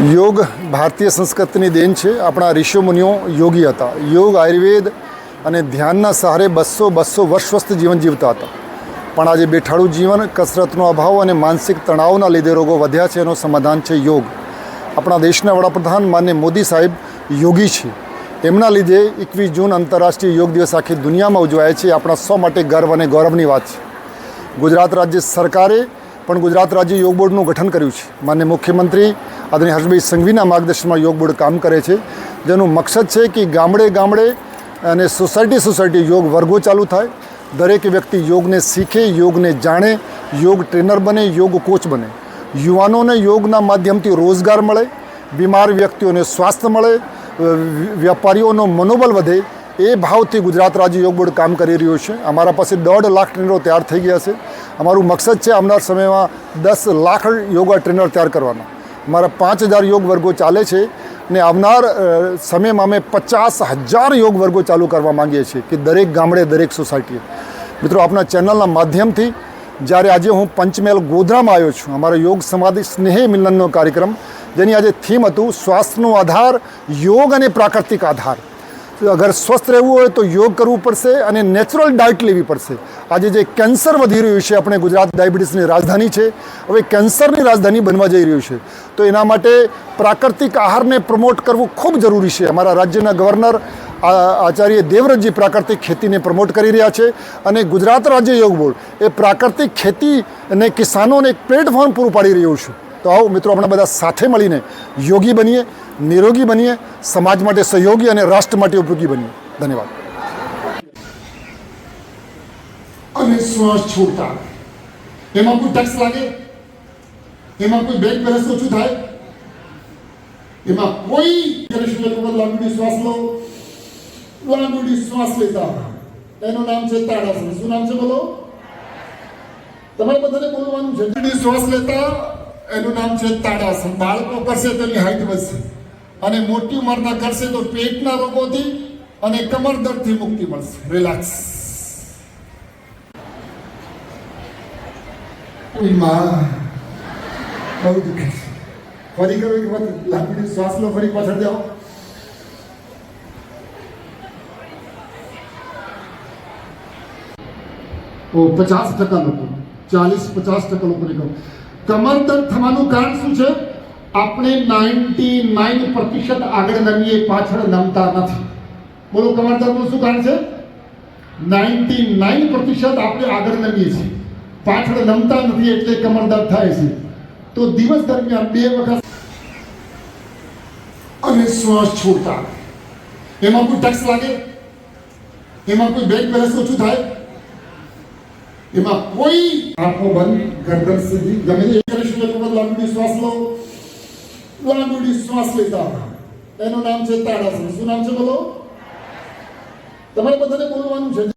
યોગ ભારતીય સંસ્કૃતિની દેન છે. આપણા ઋષિ મુનિઓ યોગી હતા. યોગ, આયુર્વેદ અને ધ્યાનના સહારે બસો બસો વર્ષ સ્વસ્થ જીવન જીવતા હતા. પણ આજે બેઠાડું જીવન, કસરતનો અભાવ અને માનસિક તણાવના લીધે રોગો વધ્યા છે એનું સમાધાન છે યોગ. આપણા દેશના વડાપ્રધાન માન્ય મોદી સાહેબ યોગી છે. એમના લીધે એકવીસ જૂન આંતરરાષ્ટ્રીય યોગ દિવસ આખી દુનિયામાં ઉજવાય છે. આપણા સૌ માટે ગર્વ અને ગૌરવની વાત છે. ગુજરાત રાજ્ય સરકારે પણ ગુજરાત રાજ્ય યોગ બોર્ડનું ગઠન કર્યું છે. માન્ય મુખ્યમંત્રી આદરણીય હર્ષભાઈ સંઘવીના માર્ગદર્શનમાં યોગ બોર્ડ કામ કરે છે. જેનું મકસદ છે કે ગામડે ગામડે અને સોસાયટી સોસાયટી યોગ વર્ગો ચાલુ થાય. દરેક વ્યક્તિ યોગને શીખે, યોગને જાણે, યોગ ટ્રેનર બને, યોગ કોચ બને. યુવાનોને યોગના માધ્યમથી રોજગાર મળે, બીમાર વ્યક્તિઓને સ્વાસ્થ્ય મળે વેપારીઓનો મનોબળ વધે એ ભાવથી ગુજરાત રાજ્ય યોગ બોર્ડ કામ કરી રહ્યું છે. અમારા પાસે દોઢ લાખ ટ્રેનરો તૈયાર થઈ ગયા છે. અમારું મકસદ છે આવનાર સમયમાં દસ લાખ યોગા ટ્રેનર તૈયાર કરવાના. અમારા પાંચ હજાર યોગ વર્ગો ચાલે છે ને આવનાર સમયમાં અમે પચાસ હજાર યોગ વર્ગો ચાલુ કરવા માંગીએ છીએ કે દરેક ગામડે, દરેક સોસાયટીએ. મિત્રો આપણા ચેનલના માધ્યમથી જ્યારે આજે હું પંચમહેલ ગોધરામાં આવ્યો છું, અમારો યોગ સમાધિ સ્નેહ મિલનનો કાર્યક્રમ, જેની આજે થીમ હતું સ્વાસ્થ્યનો આધાર, યોગ અને પ્રાકૃતિક આધાર. અગર સ્વસ્થ રહેવું હોય તો યોગ કરવું પડશે અને નેચરલ ડાયટ લેવી પડશે. આજે જે કેન્સર વધી રહ્યું છે, આપણે ગુજરાત ડાયાબિટીસની રાજધાની છે, હવે કેન્સરની રાજધાની બનવા જઈ રહ્યું છે. તો એના માટે પ્રાકૃતિક આહારને પ્રમોટ કરવું ખૂબ જરૂરી છે. અમારા રાજ્યના ગવર્નર આચાર્ય દેવવ્રતજી પ્રાકૃતિક ખેતીને પ્રમોટ કરી રહ્યા છે અને ગુજરાત રાજ્ય યોગ બોર્ડ એ પ્રાકૃતિક ખેતી અને કિસાનોને એક પ્લેટફોર્મ પૂરું પાડી રહ્યું છે. તો આવો મિત્રો, આપણે બધા સાથે મળીને યોગી બનીએ. નિરોગી બનીએ સમાજ માટે સહયોગી અને રાષ્ટ્ર માટે ઉપયોગી બનીએ ધન્યવાદ અને શ્વાસ છોડતા એમાં કોઈ ટેક્સ લાગે એમાં કોઈ બેંક બેલેન્સ ઓછું થાય એમાં કોઈ કરીશું એક વખત લાંબી શ્વાસ લો લાંબી શ્વાસ લેતા એનું નામ છે તાડાસન શું નામ છે બોલો? તમારે બધાને બોલવાનું છે? લાંબી શ્વાસ લેતા, એનું નામ છે તાડાસન બાળકો કરશે તેની હાઈટ વધશે। અને મોટી ઉંમરના કરશે તો પેટના રોગોથી અને કમર દર્દથી મુક્તિ મળશે. રિલેક્સ બહુ દુખે છે. ફરી કરો એક વખત. લાંબી શ્વાસ લો, ફરી પાછળ જાઓ. ઓ, પચાસ ટકા લોકો. ચાલીસ, પચાસ ટકા લોકોને કહો કમર દર્દ થવાનું કારણ શું છે? આપણે નાઇન્ટી નાઇન પ્રતિશત આગળ નમીએ પાછળ નમતા નથી. બોલો કમર દર્દનું શું કારણ છે? નાઇન્ટી નાઇન પ્રતિશત આપણે આગળ નમીએ છીએ. પાછળ નમતા નથી એટલે કમર દર્દ થાય છે. તો દિવસ દરમિયાન બે વખત અને શ્વાસ છોડતા. એમાં કોઈ ટેક્સ લાગે? એમાં કોઈ બેંક બેલેન્સ ઓછું થાય? એમાં કોઈ આંખો બંધ ગરદન સીધી, ગમે તે કરીશું એક વખત લાંબી શ્વાસ લો લાંબી શ્વાસ લેતા એનું નામ છે તાડાસન શું નામ છે બોલો? તમારે બધાને બોલવાનું છે?